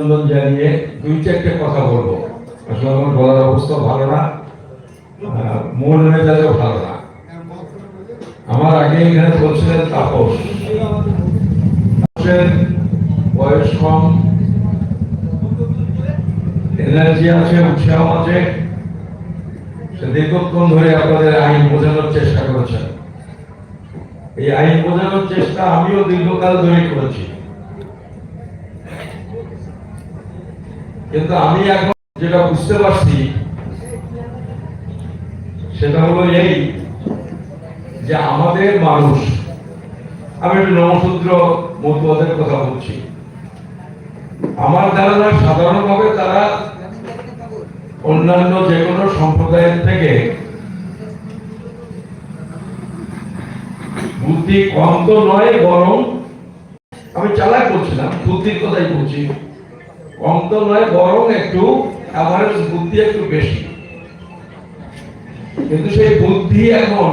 অভিনন্দন জানিয়ে দুই চারটে কথা বলব। আসলে আমার অবস্থা ভালো না মন ভালো না। আমার আগে এখানে বলছিলেন তাপস। বয়স কম এনার্জি আছে, উৎসাহ আছে। সে দীর্ঘক্ষণ ধরে আপনাদের আইন বোঝানোর চেষ্টা করেছেন। এই আইন বোঝানোর চেষ্টা আমিও দীর্ঘকাল ধরে করেছি। কিন্তু আমি এখন যেটা বুঝতে পারছি, সেটা হলো এই যে আমাদের মানুষ, আমি একটু নমসূত্র মতুয়াদের কথা বলছি। আমার ধারণা সাধারণভাবে তারা অন্যান্য যে কোনো সম্প্রদায়ের থেকে বুদ্ধি কম তো নয়, বরং আমি চালাক বলছিলাম, বুদ্ধির কথাই বলছি। কম তো নয় বরং একটু অ্যাভারেজ বুদ্ধি একটু বেশি। কিন্তু সেই বুদ্ধি এখন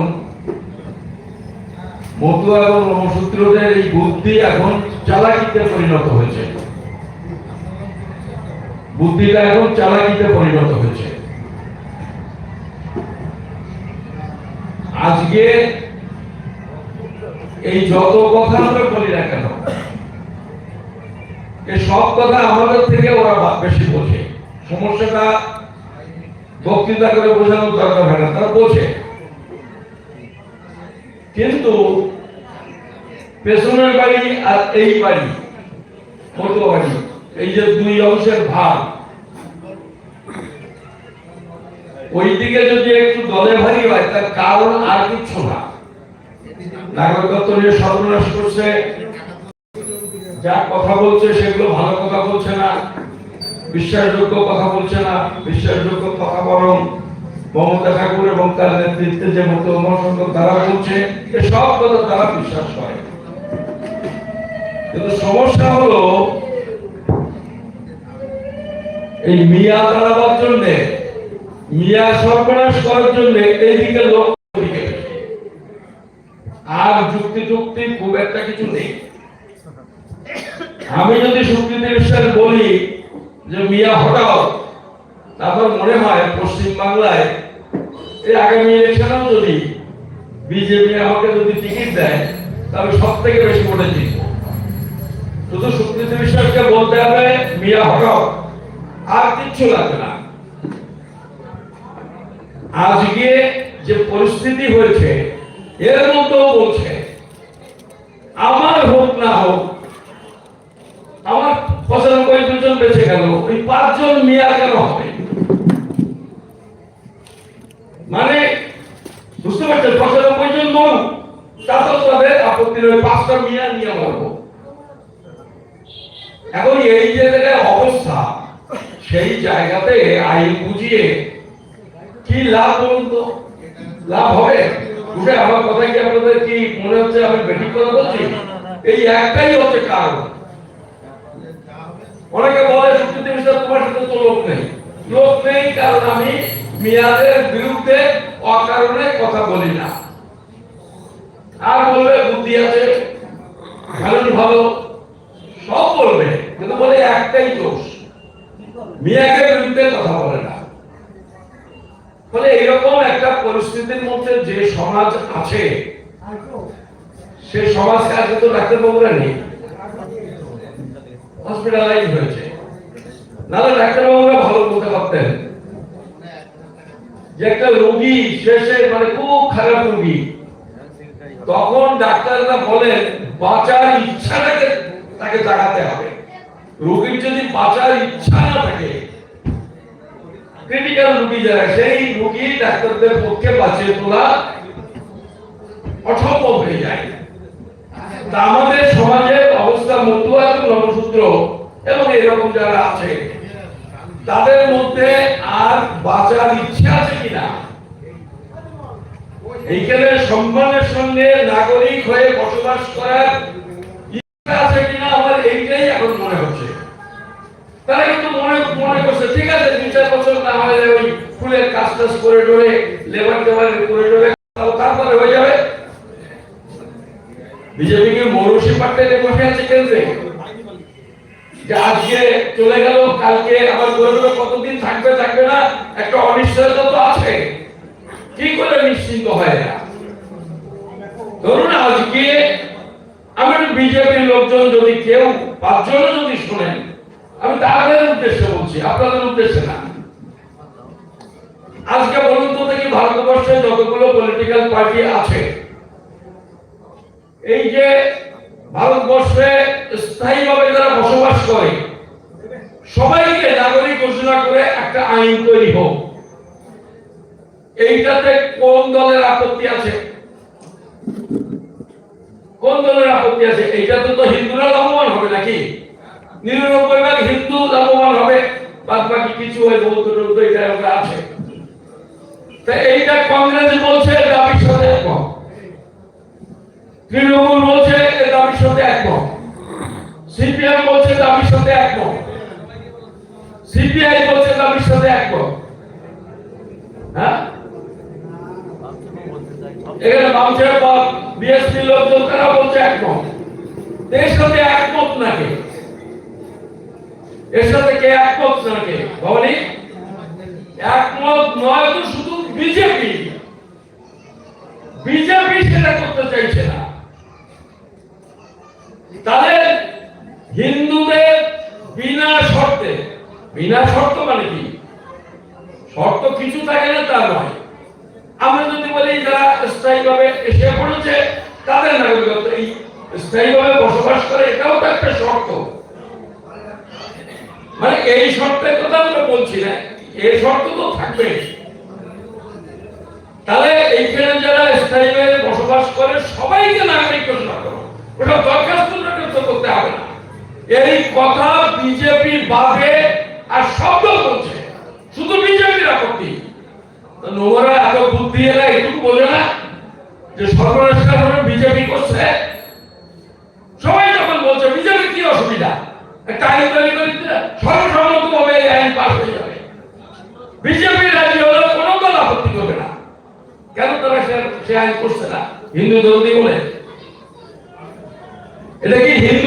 মতুয়া এবং নমসূত্রদের এই বুদ্ধি এখন চালাকিতে পরিণত হয়েছে। বুদ্ধিটা এখন চালাকিতে পরিণত হয়েছে। আজকে এই যত কথা আমরা বলি না এই সব কথা আমাদের থেকে ওরা বেশি বোঝে। সমস্যাটা বক্তৃতা করে বোঝানোর দরকার হয় না, তারা বোঝে। কিন্তু পেছনের বাড়ি আর এই বাড়ি মতো বাড়ি, এই যে দুই অংশের ভাগ ওই দিকে যদি একটু দলে ভারী হয়, তার কারণ আর কিচ্ছু না। নাগরিকত্ব নিয়ে সর্বনাশ করছে যা কথা বলছে সেগুলো ভালো কথা বলছে না। বিশ্বাসযোগ্য কথা বলছে না। বিশ্বাসযোগ্য কথা বরং মমতা ঠাকুর এবং তার নেতৃত্বে যে মতো মহাসংঘ তারা বলছে সব কথা তারা বিশ্বাস করে। কিন্তু সমস্যা হলো, এই মিয়া দাঁড়াবার জন্য, মিয়া সর্বনাশ করার জন্য এইদিকে লোক আর যুক্তি যুক্তি খুব একটা কিছু নেই। আমি যদি সুপ্রিয় বিশ্বাস বলি যে মিয়া হটাও তারপর মনে হয় পশ্চিম বাংলায় এই আগামী ইলেকশনেও যদি বিজেপি আমাকে যদি টিকিট দেয়, তাহলে সব থেকে বেশি ভোটে জিতবো। শুধু সুপ্রিয় বিশ্বাসকে বলতে হবে, মিয়া হটাও আর কিচ্ছু লাগবে না। আজকে যে পরিস্থিতি হয়েছে, এর মধ্যেও বলছে, আমার হোক না হোক আমার বেঁচে গেল ওই পাঁচজন মিয়া কেন হবে? মানে বুঝতে পারছেন, পঁচানব্বই জন মন তাতেও তাদের আপত্তি রয়ে পাঁচটা মিয়া নিয়ে মরবো। এখন এই যে অবস্থা, সেই জায়গাতে আইন বুঝিয়ে কি লাভ বলুন তো? লাভ হবে? উঠে আমার কথা কি আপনাদের কি মনে হচ্ছে? আমি বেঠিক কথা বলছি? এই একটাই হচ্ছে কারণ। অনেকে বলে সুপ্রিম মিনিস্টার তোমার সাথে তো লোক নেই। লোক নেই কারণ আমি মিয়াদের বিরুদ্ধে অকারণে কথা বলি না। আর বলবে, বুদ্ধি আছে ভালো ভালো। সব বলবে, কিন্তু বলে একটাই দোষ মিয়াকে বিরুদ্ধে কথা বলে না। ফলে এরকম একটা পরিস্থিতির মধ্যে যে সমাজ আছে, সে সমাজকে আজকে তো ডাক্তারবাবুরা নেই। হসপিটালাইজ হয়েছে। নাহলে ডাক্তারবাবুরা ভালো বলতে পারতেন। যে একটা রোগী শেষে মানে খুব খারাপ রোগী। তখন ডাক্তাররা বলেন, বাঁচার ইচ্ছাটাকে তাকে জাগাতে হবে। রোগীর যদি বাঁচার ইচ্ছা না থাকে ক্রিটিক্যাল রোগী যারা, সেই রোগী ডাক্তারদের পক্ষে বাঁচিয়ে তোলা অসম্ভব হয়ে যায়। আমাদের সমাজের অবস্থা মতুয়া নবসূত্র এবং এরকম যারা আছে, তাদের মধ্যে আর বাঁচার ইচ্ছা আছে কিনা? এইখানে সম্মানের সঙ্গে নাগরিক হয়ে বসবাস করার ইচ্ছা আছে কিনা আমার এইটাই এখন মনে হচ্ছে। তারা কিন্তু মনে মনে করছে, ঠিক আছে, দুই চার বছর না হলে ওই ফুলের কাজ টাজ করে ডরে লেবার টেবার করে ডরে তারপরে হয়ে যাবে বিজেপি কি মৌরসি পাট্টায় বসে আছে কেন্দ্রে। আজকে চলে গেল, কালকে আবার কতদিন থাকবে থাকবে না, একটা অনিশ্চয়তা তো আছে। কি করে নিশ্চিন্ত হয় না ধরুন আজকে আমার বিজেপির লোকজন যদি কেউ পাঁচজন যদি শোনেন, আমি তাদের উদ্দেশ্যে বলছি, আপনাদের উদ্দেশ্যে না। আজকে বলুন তো দেখি ভারতবর্ষে যতগুলো পলিটিক্যাল পার্টি আছে এই যে ভারতবর্ষে স্থায়ীভাবে যারা বসবাস করে, সবাইকে নাগরিক ঘোষণা করে একটা আইন তৈরি হোক। এইটাতে কোন দলের আপত্তি আছে? কোন দলের আপত্তি আছে? এইটাতে তো হিন্দুরা লাভবান হবে নাকি? নিরানব্বই ভাগ হিন্দু লাভবান হবে বাদ বাকি কিছু ওই বৌদ্ধ এটা আছে। তা এইটা কংগ্রেস বলছে দাবির সাথে তৃণমূল বলছে দাবির সাথে একমত। সিপিএম বলছে দাবির সাথে একমত। সিপিআই বলছে দাবির সাথে একমত। হ্যাঁ? এখানে পর বিএসপি লোকজন, তারা বলছে একমত। এর সাথে একমত নাকি? এর সাথে কে একমত নাকি? একমত নয় তো শুধু বিজেপি। বিজেপি সেটা করতে চাইছে না। তাহলে হিন্দুদের বিনা শর্তে, বিনা শর্ত মানে কি? শর্ত কিছু থাকে না, তা নয়। আমরা যদি বলি যারা স্থায়ীভাবে এসে পড়েছে, তাদের নাগরিকত্ব, এই স্থায়ীভাবে বসবাস করে, এটাও তো একটা শর্ত। মানে এই শর্তের কথা আমরা বলছি না, এই শর্ত তো থাকবে। তাহলে এইখানে যারা স্থায়ীভাবে বসবাস করে, সবাইকে নাগরিক ঘোষণা করো। ওটা দরখাস্ত এই কথা বিজেপি বাদে আর শব্দ বলছে। শুধু বিজেপির আপত্তি নোংরা এত বুদ্ধি এরা এটুকু বোঝে না যে সর্বনাশ কারণে বিজেপি করছে। সবাই যখন বলছে, বিজেপি কি অসুবিধা? একটা আইন তৈরি করে সর্বসম্মত ভাবে এই আইন পাস হয়ে যাবে। বিজেপি রাজি হলে কোনো দল আপত্তি করবে না। কেন তারা সে- আইন করছে না? হিন্দু দলদি বলে। এটা কি হিন্দু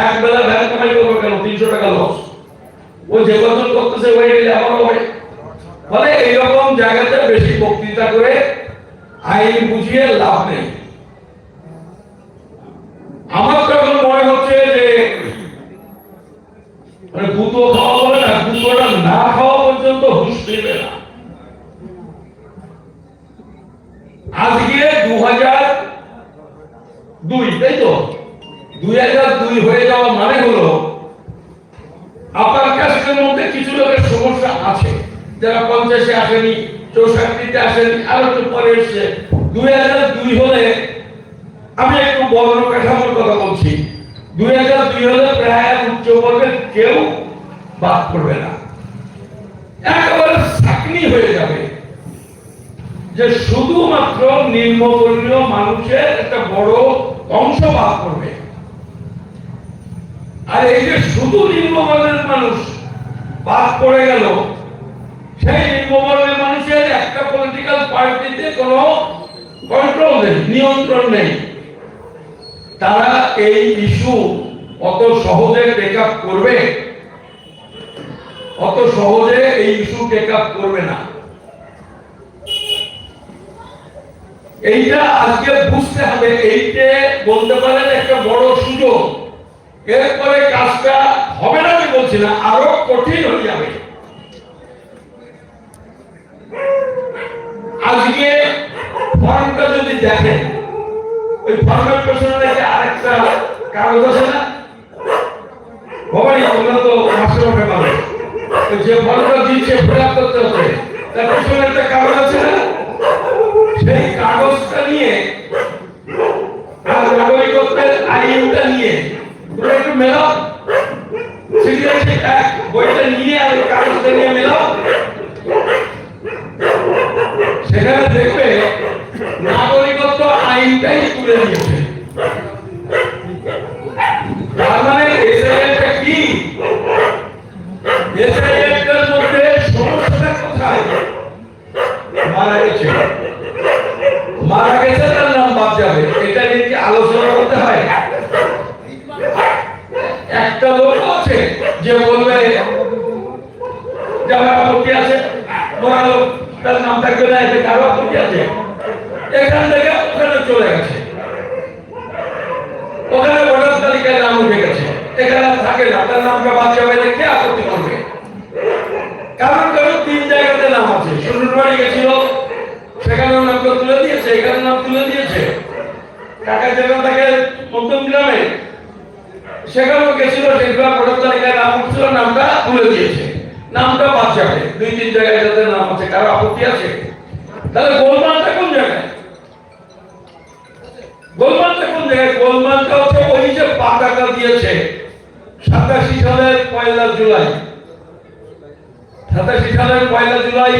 এক বেলা ভ্যান কামাই করব কেন? তিনশো টাকা লস। ও যে বছর করতেছে, ওই গেলে আমারও হবে ফলে এইরকম জায়গাতে বেশি বক্তৃতা করে আইন বুঝিয়ে লাভ নেই আমার তো এখন মনে হচ্ছে যে মানে গুতো খাওয়া বলে না গুতোটা না খাওয়া পর্যন্ত হুঁশ ফিরবে না আজকে দু হাজার দুই তাই তো দুই হাজার দুই হয়ে যাওয়া মানে হলো মধ্যে কিছু লোকের সমস্যা আছে। যারা পঞ্চাশে আসেনি, চৌষট্টিতে আসেনি, আরও একটু পরে এসছে। দুই হাজার দুই হলে, আমি একটু কাঠামোর কথা বলছি। দুই হাজার দুই হলে প্রায় উচ্চ বর্গের কেউ বাদ করবে না। একেবারে হয়ে যাবে। যে শুধুমাত্র নিম্নবর্ণীয় মানুষের একটা বড় অংশ বাদ করবে আর এই যে শুধু নিম্নবর্ণের মানুষ বাদ পড়ে গেল, সেই নিম্নবর্ণের মানুষের একটা পলিটিক্যাল পার্টিতে কোনো কন্ট্রোল নেই, নিয়ন্ত্রণ নেই। তারা এই ইস্যু অত সহজে টেক আপ করবে? অত সহজে এই ইস্যু টেক আপ করবে না। এইটা আজকে বুঝতে হবে, এইটা বলতে পারেন একটা বড় সুযোগ। এরপরে কাজটা হবে না আমি বলছি না, আরও কঠিন হয়ে যাবে। আজকে ফর্মটা যদি দেখেন, ওই ফর্মের পেছনে আরেকটা কাগজ আছে না? ভবানী তোমরা তো মাস্টার মাঠে পাবে। যে ফর্মটা দিচ্ছে ফিল করতে হবে তার পেছনে একটা কাগজ আছে না? সেই কাগজটা নিয়ে আর নাগরিকত্বের আইনটা নিয়ে তোমরা একটু দেখবে নাগরিকত্ব আইনটাই তুলে দিয়েছে। তার মানে এসআইএলটা কি মধ্যে সমস্যাটা কোথায় মারা গেছে মারা গেছে তার নাম বাদ যাবে এটা নিয়ে কি আলোচনা করতে হয় একটা লোক আছে যে বলবে যারা আপত্তি আছে মরা লোক তার নাম থাকবে না এতে কারও আপত্তি আছে এখান থেকে ওখানে চলে গেছে ওখানে ভোটার তালিকায় নাম উঠে গেছে এখানে আর থাকে না তার নামটা বাদ যাবে না কে আপত্তি করবে কারণ কারণ তিন জায়গাতে নাম আছে শ্বশুরবাড়ি গেছিল সেখানেও নামটা তুলে দিয়েছে এখানে নাম তুলে দিয়েছে কাকা যেখানে থাকে মধ্যম গ্রামে সেখানেও গেছিল সেগুলো ভোটার নাম উঠছিল, নামটা তুলে দিয়েছে। নামটা বাদ যাবে। দুই, তিন জায়গায় যাদের নাম আছে, কারও আপত্তি আছে? তাহলে গোলমালটা কোন জায়গায়? গোলমালটা কোন জায়গায়? গোলমালটা হচ্ছে ওই যে পাতাটা দিয়েছে, সাতাশি সালের পয়লা জুলাই। সাতাশি সালের পয়লা জুলাই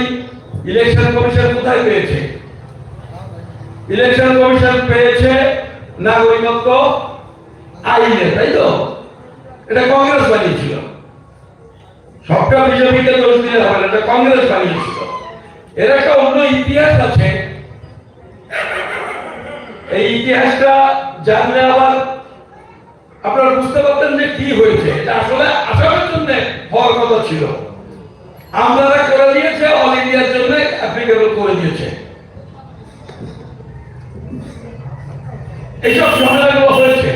ইলেকশন কমিশন কোথায় পেয়েছে? ইলেকশন কমিশন পেয়েছে নাগরিকত্ব আইনে, তাই তো? এটা কংগ্রেস বানিয়েছিল। সবটা বিজেপিকে দোষ দিলে হবে না, এটা কংগ্রেস বানিয়েছিল। এর একটা অন্য ইতিহাস আছে। এই ইতিহাসটা জানলে আবার আপনারা বুঝতে পারতেন যে কি হয়েছে। এটা আসলে আসামের জন্য হওয়ার কথা ছিল। আমরা করে দিয়েছে অল ইন্ডিয়ার জন্য অ্যাপ্লিকেবল করে দিয়েছে। এইসব ঝামেলাগুলো হয়েছে।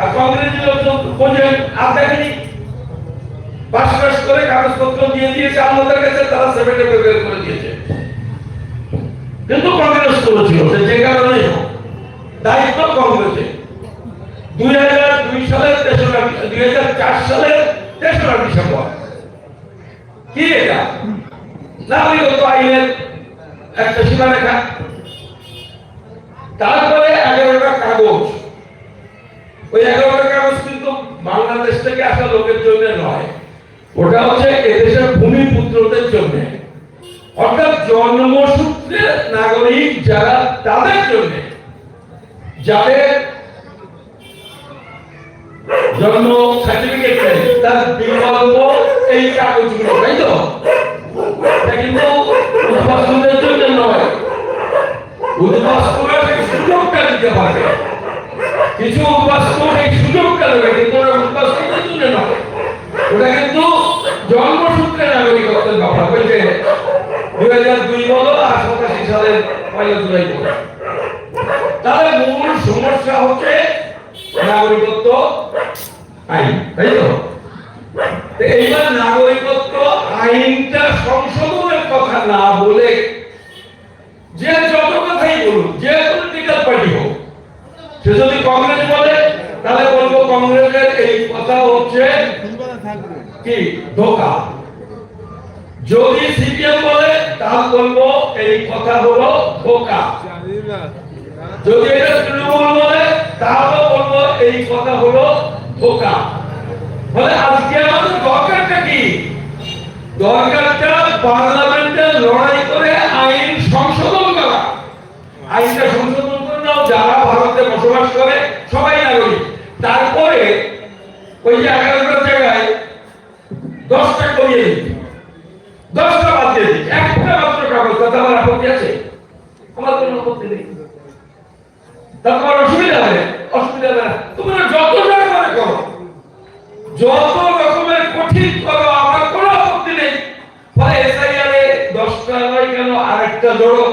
আর কংগ্রেসের লোকজন বোঝেন আর দেখেনি। পাশ পাশ করে কাগজপত্র দিয়ে দিয়েছে, আমাদের কাছে তারা সেভেন্টি বের করে দিয়েছে। কিন্তু কংগ্রেস করেছিল যে কারণে দায়িত্ব কংগ্রেসে। দুই হাজার দুই সালের তেসরা দুই হাজার চার সালের তেসরা ডিসেম্বর। কি এটা নাগরিকত্ব আইনের একটা সীমারেখা। তারপরে এগারোটা কাগজ। ওই এগারোটা কাগজ কিন্তু বাংলাদেশ থেকে আসা লোকের জন্য নয়, ওটা হচ্ছে এদেশের ভূমিপুত্রদের জন্য। অর্থাৎ জন্মসূত্রে নাগরিক যারা তাদের জন্য। যাদের জন্ম সার্টিফিকেট নেই, তার বিকল্প এই কাগজগুলো, তাই তো? কিন্তু জন্য নয়। সুযোগটা দিতে পারে কিছু সুযোগটা দেবে, কিন্তু ওরা ওটা কিন্তু জন্মসূত্রে নাগরিকত্বের হয়েছে দুই হাজার দুই বলো, আর সাতাশি সালের পয়লা জুলাই বলো। তাহলে মূল সমস্যা হচ্ছে নাগরিকত্ব আইন, তাই তো এইবার নাগরিকত্ব আইনটা সংশোধনের কথা না বলে যে যত কথাই বলুন যে পলিটিক্যাল পার্টি হোক সে যদি কংগ্রেস বলে তাহলে বলব কংগ্রেসের এই কথা হচ্ছে কি? ধোকা। যদি সিপিএম বলে, তাহলে বলব এই কথা হলো ধোকা। যদি এটা তৃণমূল বলে, তাহলে বলব এই কথা হলো ধোকা। বলে আজকে আমাদের দরকারটা কি? দরকারটা পার্লামেন্টে লড়াই করে আইন সংশোধন করা। আইনটা সংশোধন করে নাও, যারা ভারতে বসবাস করে, সবাই নাগরিক। তারপরে ওই যে এগারোটার জায়গায় দশটা করিয়ে দিতে দশটা বাদ দিয়ে দিতে একটা মাত্র কাগজ কথা আমার আপত্তি আছে আমার কোনো আপত্তি নেই তারপর অসুবিধা হবে। অসুবিধা হবে তোমরা যত যা করে। যত রকমের কঠিন করো, আমার কোনো আপত্তি নেই। ফলে এসআইআর দশটা নয় কেন? আরেকটা জোড়ো।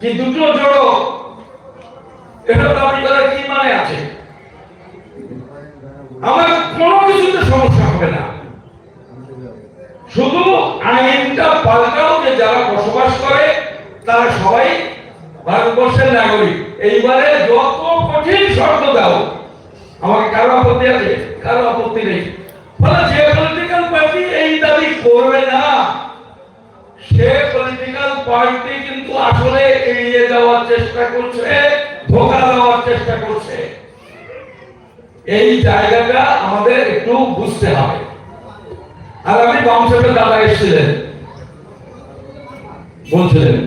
কি দুটো জোড়ো? এটা দাবি করার কি মানে আছে? আমার কোনো কিছুতে সমস্যা হবে না। শুধু আইনটা পাল্টাও যে যারা বসবাস করে, তারা সবাই ভারতবর্ষের নাগরিক, এইবারে যত কঠিন শর্ত দাও, আমাকে কারও আপত্তি আছে? কারও আপত্তি নেই। ফলে যে পলিটিক্যাল পার্টি এই দাবি করবে না, সে পলিটিক্যাল পার্টি কিন্তু আসলে এড়িয়ে যাওয়ার চেষ্টা করছে, ধোকা দেওয়ার চেষ্টা করছে। এই জায়গাটা আমাদের একটু বুঝতে হবে। আর আমি বামসাপের দাদা এসেছিলেন, বলছিলেন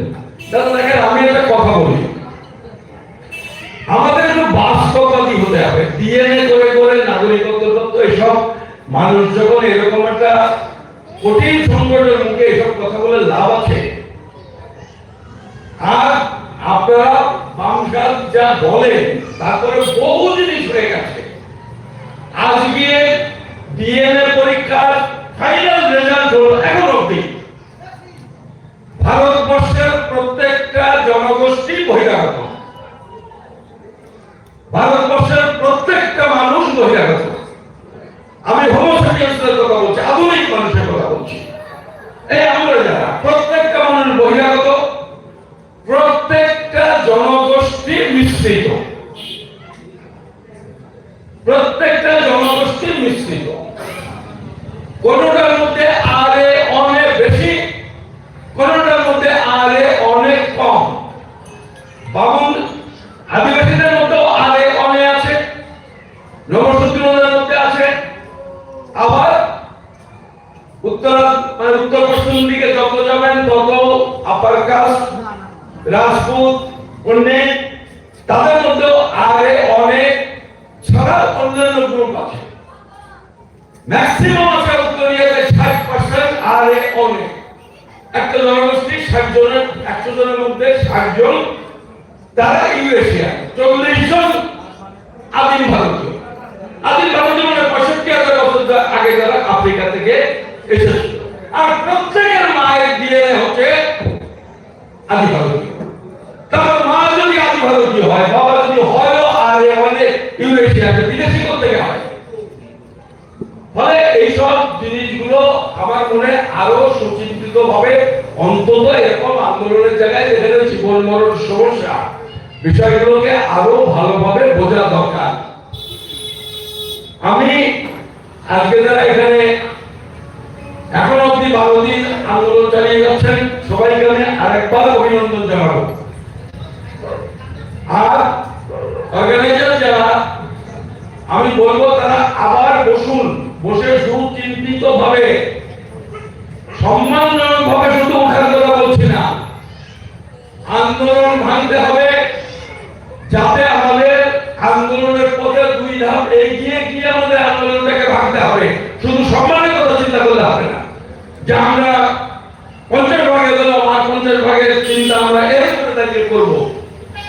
দাদা, দেখেন, আমি একটা কথা বলি। আমাদের একটু বাস্তববাদী হতে হবে। ডিএনএ করে করে নাগরিকত্ব এসব, মানুষ যখন এরকম একটা কঠিন সংকটের মুখে এসব কথা বলে লাভ আছে, আর আপনারা বামসাল যা বলেন তারপরে বহু জিনিস হয়ে গেছে। আজকে ডিএনএ পরীক্ষার ফাইনাল রেজাল্ট হলো এখন অব্দি ভারতবর্ষের প্রত্যেকটা জনগোষ্ঠী বহিরাগত ভারতবর্ষের প্রত্যেকটা মানুষ বহিরাগত। আমি হোমোসেপিয়ান্সদের কথা বলছি, আধুনিক মানুষের কথা বলছি। এই আমরা যারা, প্রত্যেকটা মানুষ বহিরাগত, প্রত্যেকটা জনগোষ্ঠী মিশ্রিত। প্রত্যেকটা জনগোষ্ঠী মিশ্রিত। কোনটার মধ্যে আরে অনেক বেশি কোনটার মধ্যে আরে অনেক কম বামুন আদিবাসীদের মধ্যেও আরে অনেক আছে নবসূত্রদের মধ্যে আছে আবার উত্তর মানে উত্তর পশ্চিম দিকে যত যাবেন তত আপার কাস্ট রাজপুত পণ্ডিত তাদের মধ্যেও আরে অনেক ছাড়া অন্যান্য গ্রুপ আছে ম্যাক্সিমাম আছে উত্তরিয়াতে ষাট পার্সেন্ট আরে অনেক। একটা জনগোষ্ঠী ষাট জনের একশো জনের মধ্যে ষাট জন তারা ইউএশিয়া চল্লিশ জন আদিম ভারতীয়। আদিম ভারতীয় মানে পঁয়ষট্টি হাজার বছর আগে যারা আফ্রিকা থেকে এসেছিল। আর প্রত্যেকের মায়ের ডিএনএ হচ্ছে আদি ভারতীয়। তার মা যদি আদি ভারতীয় হয়, বাবা যদি হয় আর আমাদের ইউএশিয়াতে বিদেশি করতে হয়। ফলে এইসব জিনিসগুলো আমার মনে আরও সুচিন্তিত ভাবে অন্তত এরকম আন্দোলনের জায়গায় যেখানে জীবন মরণ সমস্যা। বিষয়গুলোকে আরও ভালোভাবে বোঝা দরকার। আমি আজকে যারা এখানে এখন অব্দি বারো দিন আন্দোলন চালিয়ে যাচ্ছেন, সবাইকে আমি আরেকবার অভিনন্দন জানাব। আর অর্গানাইজার যারা, আমি বলব তারা আবার বসুন। বসে সুচিন্তিত ভাবে সম্মানজনক ভাবে শুধু ওঠার কথা বলছি না, আন্দোলন ভাঙতে হবে যাতে আমাদের আন্দোলনের পথে দুই ধাপ এগিয়ে গিয়ে আমাদের আন্দোলনটাকে ভাঙতে হবে। শুধু সম্মানের কথা চিন্তা করলে হবে না। যে আমরা পঞ্চাশ ভাগে দিলাম আর পঞ্চাশ ভাগের চিন্তা আমরা এরকম দাঁড়িয়ে করব।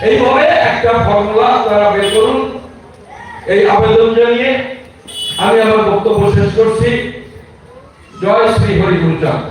এইভাবে একটা ফর্মুলা তারা বের করুন। এই আবেদন জানিয়ে আমি আমার করছি। জয় শ্রী হরিগুরু চাঁদ